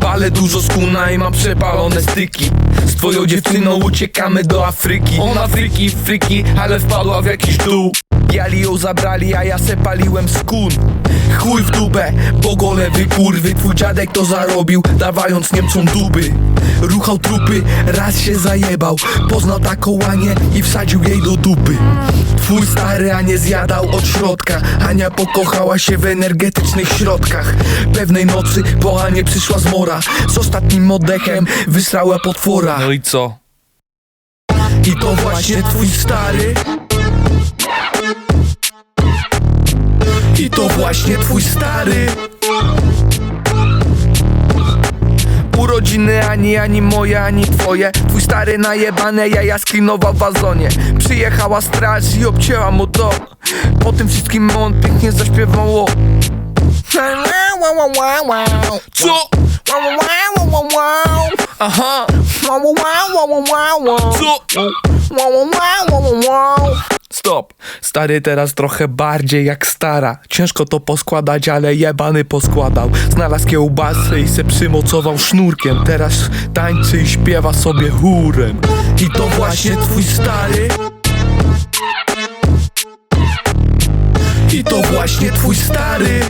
Palę dużo skuna i mam przepalone styki. Z twoją dziewczyną uciekamy do Afryki. Ona fryki, fryki, ale wpadła w jakiś dół. Jali ją zabrali, a ja se paliłem skun. Chuj w dubę, bo go lewy kurwy Twój dziadek to zarobił, dawając Niemcom duby Ruchał trupy, raz się zajebał. Poznał taką łanię i wsadził jej do dupy. Twój stary Anię zjadał od środka. Ania pokochała się w energetycznych środkach. Pewnej nocy po Anię przyszła zmora. Z ostatnim oddechem wysrała potwora. No i co? I to właśnie twój stary. I to właśnie twój stary Urodziny ani, ani moje, ani twoje. Twój stary najebane jaja sklinował w wazonie. Przyjechała straż i obcięła mu to Po tym wszystkim on pięknie zaśpiewało. Co? Aha. Co? Stop. Stary teraz trochę bardziej jak stara. Ciężko to poskładać, ale jebany poskładał. Znalazł kiełbasę i se przymocował sznurkiem. Teraz tańczy i śpiewa sobie chórem. I to właśnie twój stary. I to właśnie twój stary.